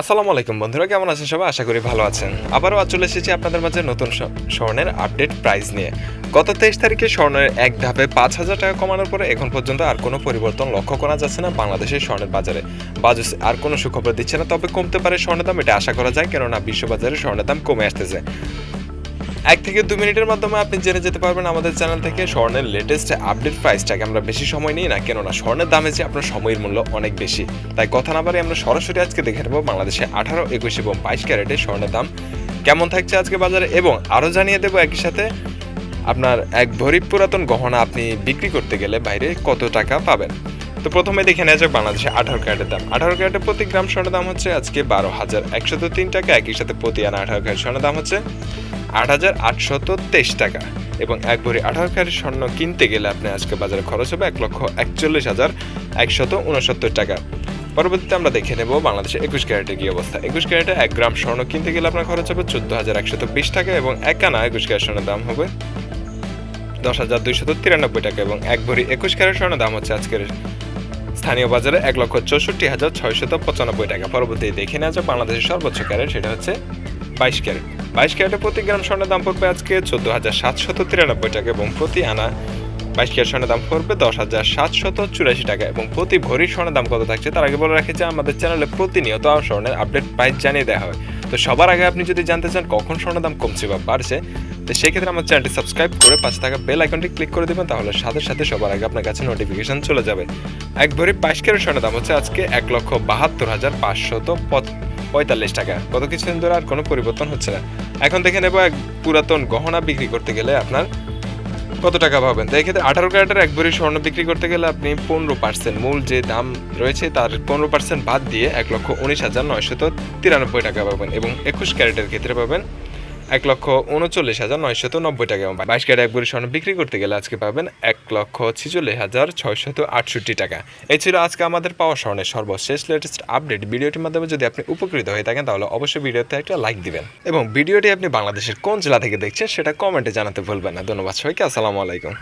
আসসালামু আলাইকুম বন্ধুরা, কেমন আছেন সবাই? আশা করি ভালো আছেন। আবারও চলে এসেছি আপনাদের মাঝে নতুন স্বর্ণের আপডেট প্রাইস নিয়ে। গত তেইশ তারিখে স্বর্ণের এক ধাপে পাঁচ হাজার টাকা কমানোর পরে এখন পর্যন্ত আর কোনো পরিবর্তন লক্ষ্য করা যাচ্ছে না বাংলাদেশের স্বর্ণের বাজারে। বাজুস আর কোনো সুখবর দিচ্ছে না, তবে কমতে পারে স্বর্ণের দাম, এটা আশা করা যায়, কেননা বিশ্ববাজারে স্বর্ণের দাম কমে আসতেছে। এক থেকে দু মিনিটের মাধ্যমে আপনি জেনে যেতে পারবেন আমাদের চ্যানেল থেকে স্বর্ণের লেটেস্ট আপডেট প্রাইসটাকে আমরা বেশি সময় নিই না, কেননা স্বর্ণের দামে যে আপনার সময়ের মূল্য অনেক বেশি। তাই কথা না বারে আমরা সরাসরি আজকে দেখে নেব বাংলাদেশে আঠারো, একুশ এবং বাইশ ক্যারেটে স্বর্ণের দাম কেমন থাকছে আজকে বাজারে এবং আরও জানিয়ে দেবো একই সাথে আপনার এক ভরি পুরাতন গহনা আপনি বিক্রি করতে গেলে বাইরে কত টাকা পাবেন। তো প্রথমে দেখে নেওয়া যাক বাংলাদেশে আঠারো ক্যারেটের দাম। আঠারো ক্যারেটের প্রতি গ্রাম স্বর্ণের দাম হচ্ছে আজকে বারো হাজার একশত তিন টাকা, একই সাথে প্রতি আনা আঠারো ক্যারেট স্বর্ণের দাম হচ্ছে আট হাজার আটশত তেইশ টাকা। এবং এক ভরি আঠারো ক্যারেট স্বর্ণ কিনতে গেলে আপনি আজকে বাজারে খরচ হবে এক লক্ষ একচল্লিশ হাজার একশত উনসত্তর টাকা। পরবর্তীতে আমরা দেখে নেব বাংলাদেশে একুশ ক্যারেটের কি অবস্থা। একুশ ক্যারেটে এক গ্রাম স্বর্ণ কিনতে গেলে আপনার খরচ হবে চোদ্দ হাজার একশত বিশ টাকা এবং এক আনা একুশ ক্যারেট স্বর্ণের দাম হবে দশ হাজার দুইশত তিরানব্বই টাকা। এবং এক ভরি একুশ ক্যারেট স্বর্ণের দাম হচ্ছে আজকের স্থানীয় বাজারে এক লক্ষ চৌষট্টি হাজার ছয়শত পঁচানব্বই টাকা। পরবর্তী দেখে নেওয়া যাক বাংলাদেশের সর্বোচ্চ ক্যারেট, সেটা হচ্ছে বাইশ ক্যারেট। বাইশ ক্যারেটে প্রতি গ্রাম স্বর্ণের দাম পড়বে আজকে চোদ্দ হাজার সাতশত তিরানব্বই টাকা এবং প্রতি আনা বাইশ ক্যারেট স্বর্ণের দাম পড়বে দশ হাজার সাতশত চুরাশি টাকা এবং প্রতি ভরির স্বর্ণের দাম কত থাকছে তার আগে বলে রাখি যে আমাদের চ্যানেলে প্রতিনিয়ত স্বর্ণের আপডেট প্রাইস জানিয়ে দেওয়া হয়। তো সবার আগে আপনি যদি জানতে চান কখন স্বর্ণের দাম কমছে বা বাড়ছে তো সেক্ষেত্রে আমার চ্যানেলটি সাবস্ক্রাইব করে পাশে থাকা বেল আইকনটি ক্লিক করে দেবেন, তাহলে সাথে সাথে সবার আগে আপনার কাছে নোটিফিকেশন চলে যাবে। এক ভরি বাইশ ক্যারেট স্বর্ণের দাম হচ্ছে আজকে এক লক্ষ বাহাত্তর হাজার পাঁচশত পঁয়তাল্লিশ টাকা। গত কিছুদিন ধরে আর কোনো পরিবর্তন হচ্ছে না। এখন দেখে নেব এক পুরাতন গহনা বিক্রি করতে গেলে আপনার কত টাকা পাবেন? তো এক্ষেত্রে আঠারো ক্যারেটের এক ভরি স্বর্ণ বিক্রি করতে গেলে আপনি পনেরো পার্সেন্ট মূল যে দাম রয়েছে, তার পনেরো পার্সেন্ট বাদ দিয়ে এক লক্ষ উনিশ হাজার নয়শত তিরানব্বই টাকা পাবেন এবং একুশ ক্যারেটের ক্ষেত্রে পাবেন এক লক্ষ উনচল্লিশ হাজার নয়শত নব্বই টাকা। এবং বাইশ ক্যারেট এক ভরি স্বর্ণ বিক্রি করতে গেলে আজকে পাবেন এক লক্ষ ছিচল্লিশ হাজার ছয়শত আটষট্টি টাকা। এই ছিল আজকে আমাদের পাওয়া স্বর্ণের সর্বশেষ লেটেস্ট আপডেট ভিডিওটির মাধ্যমে যদি আপনি উপকৃত হয়ে থাকেন, তাহলে অবশ্যই ভিডিওতে একটা লাইক দিবেন। এবং ভিডিওটি আপনি বাংলাদেশের কোন জেলা থেকে দেখছেন, সেটা কমেন্টে জানাতে ভুলবেন না। ধন্যবাদ সবাইকে, আসসালামু আলাইকুম।